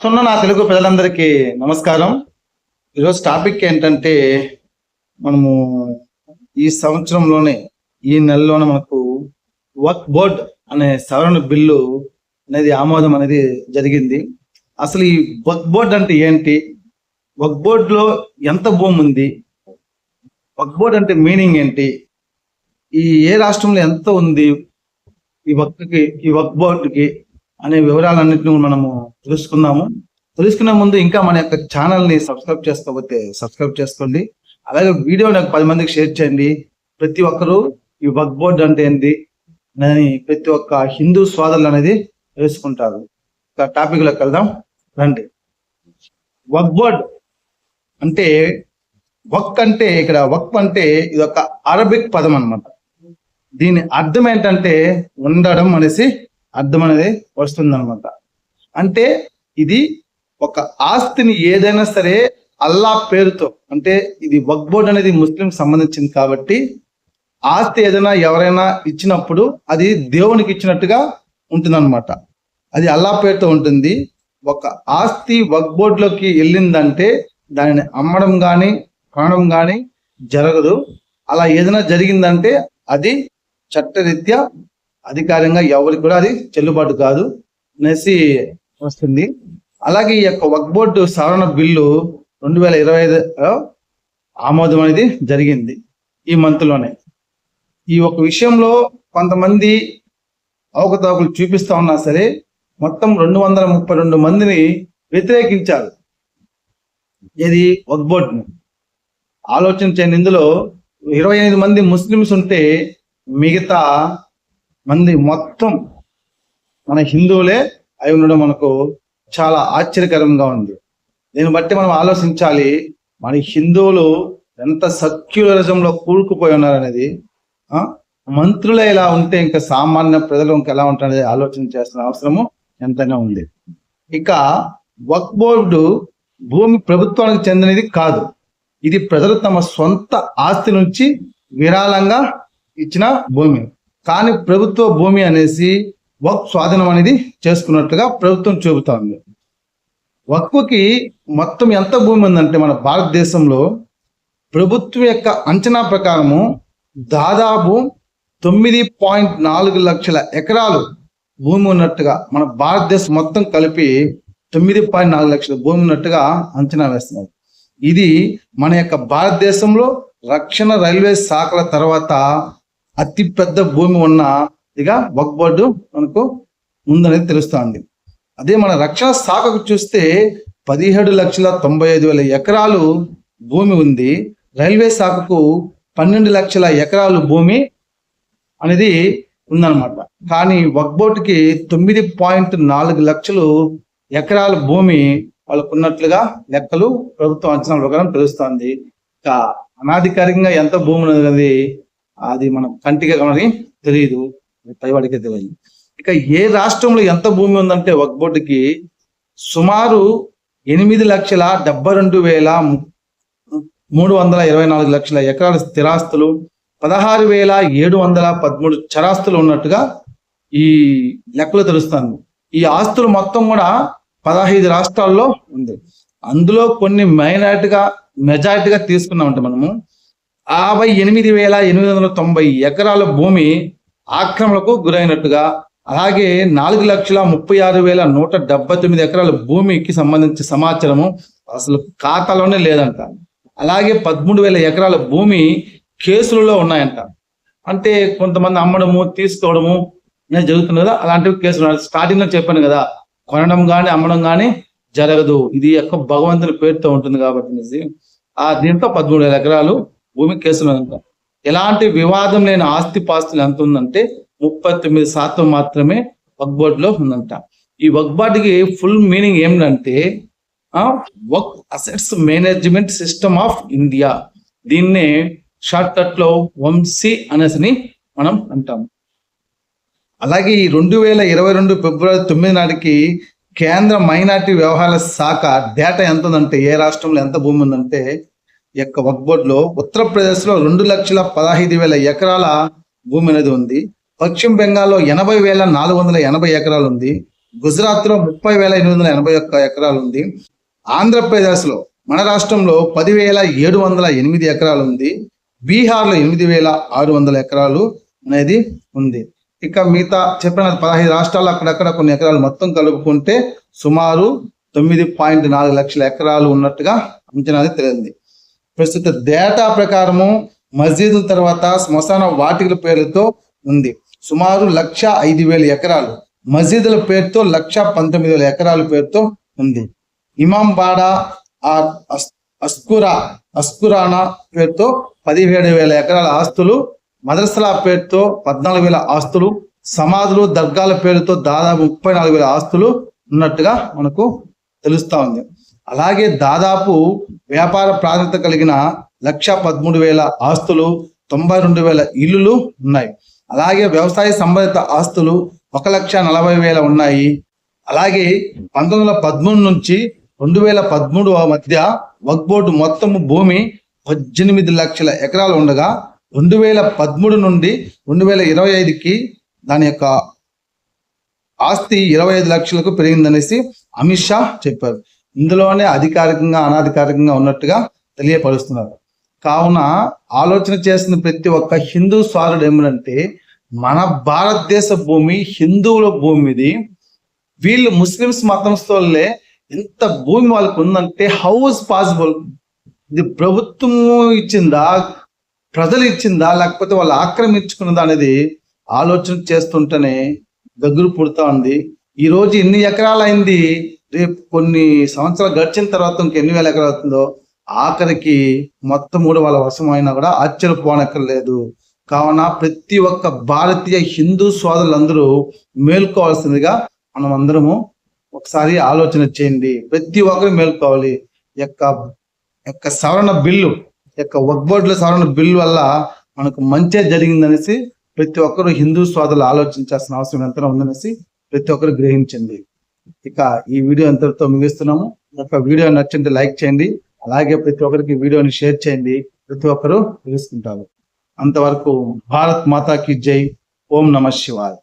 సున్న నా తెలుగు ప్రజలందరికీ నమస్కారం. ఈరోజు టాపిక్ ఏంటంటే మనము ఈ సంవత్సరంలోనే ఈ నెలలోనే మనకు వర్క్ బోర్డ్ అనే సవరణ బిల్లు అనేది ఆమోదం అనేది జరిగింది. అసలు ఈ వర్క్ బోర్డ్ అంటే ఏంటి? వర్క్ బోర్డులో ఎంత భూమి ఉంది? వర్క్ బోర్డ్ అంటే మీనింగ్ ఏంటి? ఈ ఏ రాష్ట్రంలో ఎంత ఉంది? ఈ వర్క్కి ఈ వర్క్ బోర్డుకి అనే వివరాలన్నింటినీ మనము తెలుసుకుందాము. తెలుసుకునే ముందు ఇంకా మన యొక్క ఛానల్ని సబ్స్క్రైబ్ చేసుకోకపోతే సబ్స్క్రైబ్ చేసుకోండి. అలాగే వీడియో నాకు పది మందికి షేర్ చేయండి. ప్రతి ఒక్కరూ ఈ వర్క్ బోర్డ్ అంటే ఏంటి అని ప్రతి ఒక్క హిందూ సోదరులు అనేది తెలుసుకుంటారు. ఇక టాపిక్ వెళ్దాం. రండి. వర్క్ బోర్డ్ అంటే వక్ అంటే ఇక్కడ వక్ అంటే ఇది ఒక అరబిక్ పదం అన్నమాట. దీని అర్థం ఏంటంటే ఉండడం అనేసి అర్థం అనేది వస్తుంది అనమాట అంటే ఇది ఒక ఆస్తిని ఏదైనా సరే అల్లా పేరుతో అంటే ఇది వక్ బోర్డ్ అనేది ముస్లిం సంబంధించింది కాబట్టి ఆస్తి ఏదైనా ఎవరైనా ఇచ్చినప్పుడు అది దేవునికి ఇచ్చినట్టుగా ఉంటుందన్నమాట. అది అల్లా పేరుతో ఉంటుంది. ఒక ఆస్తి వక్ బోర్డులోకి వెళ్ళిందంటే దానిని అమ్మడం కానీ కొనడం కానీ జరగదు. అలా ఏదైనా జరిగిందంటే అది చట్టరీత్యా అధికారంగా ఎవరికి కూడా అది చెల్లుబాటు కాదు అనేసి వస్తుంది. అలాగే ఈ యొక్క వక్ బోర్డు సవరణ బిల్లు రెండు వేల ఇరవై ఐదులో ఆమోదం అనేది జరిగింది ఈ మంత్లోనే. ఈ ఒక విషయంలో కొంతమంది అవకతవకలు చూపిస్తా ఉన్నా సరే మొత్తం రెండు వందల ముప్పై రెండు మందిని వ్యతిరేకించారు. ఇది వక్బోర్డ్ని. ఆలోచన చేయండి ఇందులో ఇరవై ఎనిమిది మంది ముస్లిమ్స్ ఉంటే మిగతా మంది మొత్తం మన హిందువులే అయి ఉండడం మనకు చాలా ఆశ్చర్యకరంగా ఉంది. దీన్ని బట్టి మనం ఆలోచించాలి మన హిందువులు ఎంత సక్యులరిజంలో కూరుకుపోయి ఉన్నారనేది మంత్రులే ఇలా ఉంటే ఇంకా సామాన్య ప్రజలు ఇంకా ఎలా ఉంటారనేది ఆలోచన చేస్తున్న అవసరము ఎంతైనా ఉంది. ఇక వక్ బోర్డు భూమి ప్రభుత్వానికి చెందినది కాదు. ఇది ప్రజలు తమ సొంత ఆస్తి నుంచి విరాళంగా ఇచ్చిన భూమి. కానీ ప్రభుత్వ భూమి అనేసి వక్ స్వాధీనం అనేది చేసుకున్నట్టుగా ప్రభుత్వం చూపుతోంది. వక్కుకి మొత్తం ఎంత భూమి ఉందంటే మన భారతదేశంలో ప్రభుత్వం యొక్క అంచనా ప్రకారము దాదాపు తొమ్మిది పాయింట్ నాలుగు లక్షల ఎకరాలు భూమి ఉన్నట్టుగా మన భారతదేశం మొత్తం కలిపి తొమ్మిది పాయింట్ నాలుగు లక్షల భూమి ఉన్నట్టుగా అంచనా వేస్తున్నారు. ఇది మన యొక్క భారతదేశంలో రక్షణ రైల్వే శాఖల తర్వాత అతి పెద్ద భూమి ఉన్న ఇక వక్ బోర్డు మనకు ఉందనేది తెలుస్తోంది. అదే మన రక్షణ శాఖకు చూస్తే పదిహేడు లక్షల తొంభై ఐదు వేల ఎకరాలు భూమి ఉంది. రైల్వే శాఖకు పన్నెండు లక్షల ఎకరాలు భూమి అనేది ఉందన్నమాట. కానీ వక్బోట్కి తొమ్మిది పాయింట్ నాలుగు లక్షలు ఎకరాల భూమి వాళ్ళకు ఉన్నట్లుగా లెక్కలు ప్రభుత్వం అంచనా ప్రకారం తెలుస్తోంది. ఇక అనాధికారికంగా ఎంత భూమి ఉన్నది అది మనం కంటిగా మనకి తెలియదు పైవాడికే తెలియదు ఇక ఏ రాష్ట్రంలో ఎంత భూమి ఉందంటే ఒక బోర్డుకి సుమారు ఎనిమిది లక్షల డెబ్బై రెండు వేల మూడు వందల ఇరవై నాలుగు లక్షల ఎకరాల స్థిరాస్తులు పదహారు వేల ఏడు వందల పదమూడు చరాస్తులు ఉన్నట్టుగా ఈ లెక్కలు తెలుస్తాను ఈ ఆస్తులు మొత్తం కూడా పదహైదు రాష్ట్రాల్లో ఉంది. అందులో కొన్ని మైనారిటీగా మెజారిటీగా తీసుకున్నామంటే మనము యాభై ఎనిమిది వేల ఎనిమిది వందల తొంభై ఎకరాల భూమి ఆక్రమణకు గురైనట్టుగా అలాగే నాలుగు లక్షల ముప్పై ఆరు వేల నూట డెబ్బై తొమ్మిది ఎకరాల భూమికి సంబంధించి సమాచారము అసలు ఖాతాలోనే లేదంట. అలాగే పదమూడు వేల ఎకరాల భూమి కేసులలో ఉన్నాయంట. అంటే కొంతమంది అమ్మడము తీసుకోవడము అనేది జరుగుతుంది కదా అలాంటివి కేసులు. స్టార్టింగ్లో చెప్పాను కదా కొనడం కానీ అమ్మడం కానీ జరగదు. ఇది యొక్క భగవంతుని పేరుతో ఉంటుంది కాబట్టి ఆ దీంట్లో పదమూడు వేల ఎకరాలు భూమి కేసులు ఉందంట ఎలాంటి వివాదం లేని ఆస్తి పాస్తులు ఎంత ఉందంటే ముప్పై తొమ్మిది శాతం మాత్రమే వక్బోర్డులో ఉందంట. ఈ వక్బోర్డ్కి ఫుల్ మీనింగ్ ఏమిటంటే వక్ assets management system of India. దీన్నే షార్ట్లో వంశీ అనేసి మనం అంటాం. అలాగే ఈ రెండు వేల ఇరవై రెండు ఫిబ్రవరి తొమ్మిది నాటికి కేంద్ర మైనార్టీ వ్యవహారాల శాఖ డేటా ఎంత ఉందంటే ఏ రాష్ట్రంలో ఎంత భూమి ఉందంటే యొక్క వక్ బోర్డులో ఉత్తరప్రదేశ్లో రెండు లక్షల పదహైదు వేల ఎకరాల భూమి అనేది ఉంది. పశ్చిమ బెంగాల్లో ఎనభై వేల నాలుగు వందల ఎనభై ఎకరాలు ఉంది. గుజరాత్లో ముప్పై వేల ఎనిమిది వందల ఎనభై ఒక్క ఎకరాలు ఉంది. ఆంధ్రప్రదేశ్లో మన రాష్ట్రంలో పదివేల ఏడు వందల ఎనిమిది ఎకరాలు ఉంది. బీహార్లో ఎనిమిది వేల ఆరు వందల ఎకరాలు అనేది ఉంది. ఇక మిగతా చెప్పిన పదహైదు రాష్ట్రాలు అక్కడక్కడ కొన్ని ఎకరాలు మొత్తం కలుపుకుంటే సుమారు తొమ్మిది పాయింట్ నాలుగు లక్షల ఎకరాలు ఉన్నట్టుగా అంచనా తెలియంది ప్రస్తుత డేటా ప్రకారము మస్జిద్ తర్వాత శ్మశాన వాటికల పేర్లతో ఉంది. సుమారు లక్ష ఐదు వేల ఎకరాలు. మసీదుల పేరుతో లక్ష పంతొమ్మిది వేల ఎకరాల పేరుతో ఉంది. ఇమాంబాడా ఆ అస్- అస్కురా అస్కురానా పేరుతో పదిహేడు వేల ఎకరాల ఆస్తులు మదర్సలా పేరుతో పద్నాలుగు వేల ఆస్తులు సమాధులు దర్గాల పేరుతో దాదాపు ముప్పై నాలుగు వేల ఆస్తులు ఉన్నట్టుగా మనకు తెలుస్తా ఉంది. అలాగే దాదాపు వ్యాపార ప్రాధాన్యత కలిగిన లక్ష పదమూడు వేల ఆస్తులు తొంభై రెండు వేల ఇల్లులు ఉన్నాయి. అలాగే వ్యవసాయ సంబంధిత ఆస్తులు ఒక లక్ష నలభై వేల ఉన్నాయి. అలాగే పంతొమ్మిది వందల పదమూడు నుంచి రెండు వేల పదమూడు మధ్య వక్ బోర్డు మొత్తము భూమి పద్దెనిమిది లక్షల ఎకరాలు ఉండగా రెండు వేల పదమూడు నుండి రెండు వేల ఇరవై ఐదుకి దాని యొక్క ఆస్తి ఇరవై ఐదు లక్షలకు పెరిగిందనేసి అమిత్ షా చెప్పారు. ఇందులోనే అధికారికంగా అనాధికారికంగా ఉన్నట్టుగా తెలియపరుస్తున్నారు. కావున ఆలోచన చేసిన ప్రతి ఒక్క హిందూ స్వారుడు ఏమిటంటే మన భారతదేశ భూమి హిందువుల భూమి ఇది వీళ్ళు ముస్లిమ్స్ మతంస్తోళ్ళే ఎంత భూమి వాళ్ళకు ఉందంటే హౌ ఇస్ పాసిబుల్ ఇది ప్రభుత్వం ఇచ్చిందా ప్రజలు ఇచ్చిందా లేకపోతే వాళ్ళు ఆక్రమించుకున్నదా అనేది ఆలోచన చేస్తుంటేనే దగ్గర పుడతా ఉంది. ఈరోజు ఎన్ని ఎకరాలు అయింది రేపు కొన్ని సంవత్సరాలు గడిచిన తర్వాత ఇంకెన్ని వేల ఎకరాలు అవుతుందో ఆఖరికి మొత్తం కూడా వాళ్ళ వశమైనా అయినా కూడా ఆశ్చర్యపోనక్కర్లేదు కావున ప్రతి ఒక్క భారతీయ హిందూ సోదరులందరూ మేల్కోవాల్సిందిగా మనం అందరము ఒకసారి ఆలోచన చేయండి. ప్రతి ఒక్కరు మేల్కోవాలి. యొక్క యొక్క సవరణ బిల్లు యొక్క వక్బోర్డుల సవరణ బిల్లు వల్ల మనకు మంచి జరిగిందనేసి ప్రతి ఒక్కరు హిందూ సోదరులు ఆలోచించాల్సిన అవసరం ఎంత ఉందనేసి ప్రతి ఒక్కరు గ్రహించింది ఇక ఈ వీడియో ఎంతటితో ముగిస్తున్నాము. ఈ యొక్క వీడియో నచ్చింది లైక్ చేయండి. అలాగే ప్రతి ఒక్కరికి వీడియోని షేర్ చేయండి. ప్రతి ఒక్కరు తెలుసుకుంటారు అంతవరకు భారత్ మాతాకి జై. ఓం నమ శివాయ్.